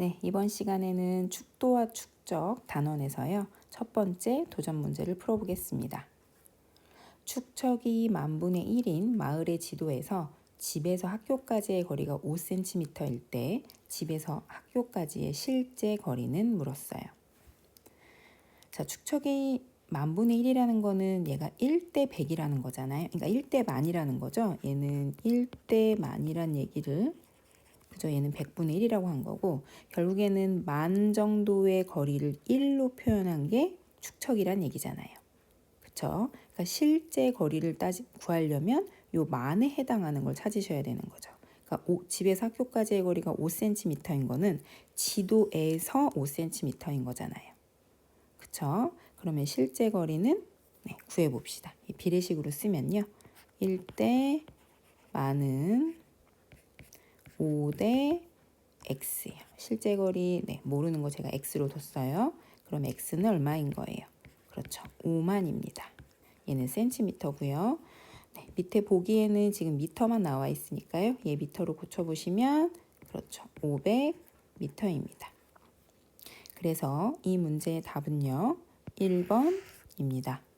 네, 이번 시간에는 축도와 축적 단원에서요. 첫 번째 도전 문제를 풀어보겠습니다. 축척이 만분의 1인 마을의 지도에서 집에서 학교까지의 거리가 5cm일 때 집에서 학교까지의 실제 거리는 물었어요. 자, 축척이 만분의 1이라는 거는 얘가 1대 100이라는 거잖아요. 그러니까 1대 만이라는 거죠. 얘는 1대 만이란 얘기를 그죠? 얘는 100분의 1이라고 한 거고 결국에는 만 정도의 거리를 1로 표현한 게 축척이란 얘기잖아요. 그쵸? 그러니까 실제 거리를 따지 구하려면 요 만에 해당하는 걸 찾으셔야 되는 거죠. 그러니까 오, 집에서 학교까지의 거리가 5cm인 거는 지도에서 5cm인 거잖아요. 그쵸? 그러면 실제 거리는 네, 구해 봅시다. 이 비례식으로 쓰면요. 1대 많은 5대 x예요. 실제 거리 네, 모르는 거 제가 x로 뒀어요. 그럼 x는 얼마인 거예요? 그렇죠. 5만입니다. 얘는 센티미터고요. 네, 밑에 보기에는 지금 미터만 나와 있으니까요. 얘 미터로 고쳐 보시면 그렇죠. 500 미터입니다. 그래서 이 문제의 답은요. 1번입니다.